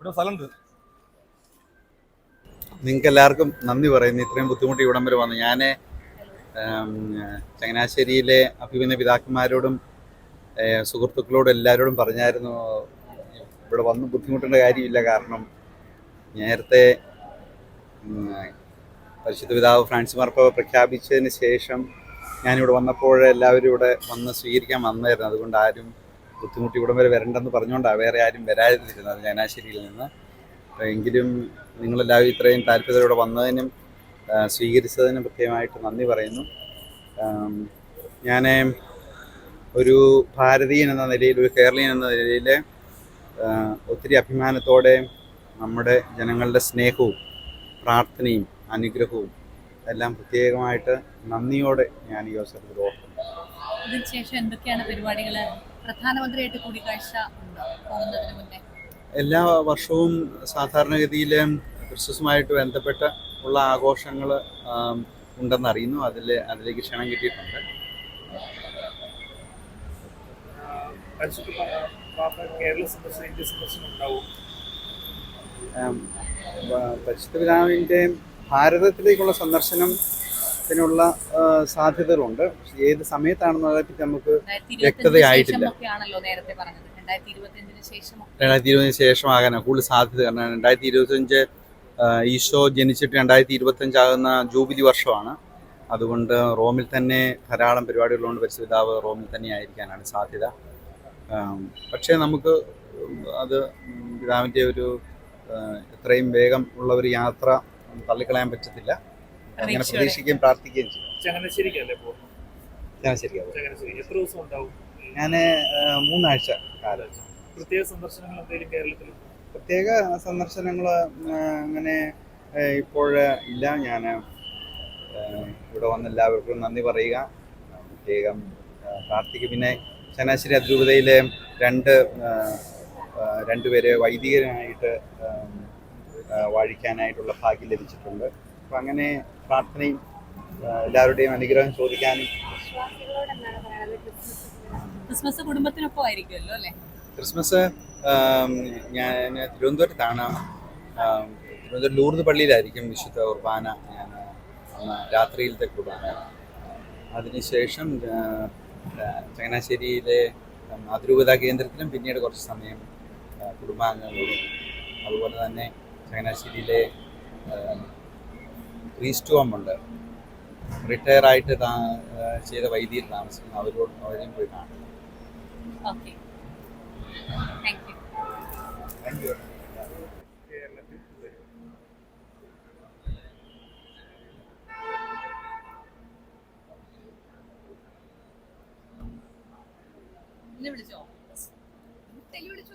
ഇവിടെ സ്ഥലമുണ്ട് നിങ്ങൾക്ക് എല്ലാവർക്കും നന്ദി പറയുന്നു. ഇത്രയും ബുദ്ധിമുട്ട് ഇവിടം വരെ വന്നു. ഞാൻ ചങ്ങനാശ്ശേരിയിലെ അഭിമന്യ പിതാക്കന്മാരോടും സുഹൃത്തുക്കളോടും എല്ലാവരോടും പറഞ്ഞായിരുന്നു ഇവിടെ വന്ന് ബുദ്ധിമുട്ടേണ്ട കാര്യമില്ല. കാരണം നേരത്തെ പരിശുദ്ധ പിതാവ് ഫ്രാൻസ് മാർപ്പ് പ്രഖ്യാപിച്ചതിന് ശേഷം ഞാനിവിടെ വന്നപ്പോൾ എല്ലാവരും ഇവിടെ വന്ന് സ്വീകരിക്കാൻ വന്നായിരുന്നു. അതുകൊണ്ട് ആരും ബുദ്ധിമുട്ടി ഇവിടം വരെ വരണ്ടെന്ന് പറഞ്ഞുകൊണ്ടാണ് വേറെ ആരും വരാതിരുന്നത്. ചങ്ങനാശ്ശേരിയിൽ നിന്ന്. എങ്കിലും നിങ്ങളെല്ലാവരും ഇത്രയും താല്പര്യത്തോടെ വന്നതിനും സ്വീകരിച്ചതിനും പ്രത്യേകമായിട്ട് നന്ദി പറയുന്നു. ഞാൻ ഒരു ഭാരതീയൻ എന്ന നിലയിൽ ഒരു കേരളീയൻ എന്ന നിലയിൽ ഒത്തിരി അഭിമാനത്തോടെ നമ്മുടെ ജനങ്ങളുടെ സ്നേഹവും പ്രാർത്ഥനയും അനുഗ്രഹവും എല്ലാം പ്രത്യേകമായിട്ട് നന്ദിയോടെ ഞാൻ ഈ അവസരത്തിൽ ഓർക്കുന്നു. ഇതിനുശേഷം എന്തൊക്കെയാണ് പരിപാടികൾ പ്രധാനമന്ത്രിയായിട്ട് കൂടിക്കാഴ്ച ഉണ്ടോ പോകുന്നതിന് മുന്നേ? എല്ലാ വർഷവും സാധാരണഗതിയിൽ ക്രിസ്മസുമായിട്ട് ബന്ധപ്പെട്ട് ഉള്ള ആഘോഷങ്ങൾ ഉണ്ടെന്ന് അറിയുന്നു. അതിൽ അതിലേക്ക് ക്ഷണം കിട്ടിയിട്ടുണ്ട്. പരിശുദ്ധ പിതാവിന്റെ ഭാരതത്തിലേക്കുള്ള സന്ദർശനത്തിനുള്ള ആ, സാധ്യതകളുണ്ട്. ഏത് സമയത്താണെന്ന് പറ്റി നമുക്ക് വ്യക്തതയായിട്ടില്ല. രണ്ടായിരത്തി ഇരുപത്തിന് ശേഷം ഇരുപതിന് ശേഷമാകാനാണ് കൂടുതൽ സാധ്യത കാരണം രണ്ടായിരത്തി ഇരുപത്തഞ്ച് ഈശോ ജനിച്ചിട്ട് രണ്ടായിരത്തി ഇരുപത്തഞ്ചാകുന്ന ജൂബിലി വർഷമാണ്. അതുകൊണ്ട് റോമിൽ തന്നെ ധാരാളം പരിപാടികളുണ്ട്. പരിശുദ്ധാവ് റോമിൽ തന്നെ ആയിരിക്കാനാണ് സാധ്യത. പക്ഷേ നമുക്ക് അത് പിതാവിന്റെ ഒരു എത്രയും വേഗം ഉള്ള ഒരു യാത്ര തള്ളിക്കളയാൻ പറ്റത്തില്ല. അങ്ങനെ. പ്രതീക്ഷിക്കുകയും പ്രാർത്ഥിക്കുകയും ചെയ്യും. ചങ്ങനാശ്ശേരിക്കല്ലേ ചങ്ങനാശ്ശേരി. എത്ര ദിവസം ഉണ്ടാവും? ഞാൻ മൂന്നാഴ്ച പ്രത്യേക സന്ദർശനങ്ങൾ എന്തെങ്കിലും കേരളത്തിൽ? പ്രത്യേക സന്ദർശനങ്ങൾ അങ്ങനെ ഇപ്പോൾ ഇല്ല. ഞാൻ ഇവിടെ വന്ന എല്ലാവർക്കും നന്ദി പറയുക. പ്രത്യേകം കാർത്തിക് പ്രാർത്ഥിക്കും. പിന്നെ ചങ്ങനാശ്ശേരി അതിരൂപതയിലെ രണ്ട് രണ്ടുപേരെ വൈദികരായിട്ട് വാഴിക്കാനായിട്ടുള്ള ഭാഗ്യം ലഭിച്ചിട്ടുണ്ട്. അപ്പം അങ്ങനെ പ്രാർത്ഥനയും എല്ലാവരുടെയും അനുഗ്രഹം ചോദിക്കാനും. ക്രിസ്മസ് കുടുംബത്തിനൊപ്പം ആയിരിക്കുമല്ലോ അല്ലേ? ക്രിസ്മസ് ഞാൻ തിരുവനന്തപുരത്താണ്. തിരുവനന്തപുരം ലൂർദ് പള്ളിയിലായിരിക്കും വിശുദ്ധ കുർബാന ഞാൻ രാത്രിയിലത്തെ കുർബാന. അതിനുശേഷം ചങ്ങനാശ്ശേരിയിലെ മാതൃപിതാ അതിരൂപതാ കേന്ദ്രത്തിലും പിന്നീട് കുറച്ച് സമയം കുടുംബാംഗങ്ങളും കുടുംബാംഗങ്ങളോടും അതുപോലെ തന്നെ ചങ്ങനാശ്ശേരിയിലെ പ്രീസ്റ്റ് ഹോം ഉണ്ട് റിട്ടയർ ആയിട്ട് ചെയ്ത വൈദ്യയിൽ താമസിക്കുന്നു അവരോട് അവരെയും പോയി കാണും. വിളിച്ചോ? വിളിച്ചു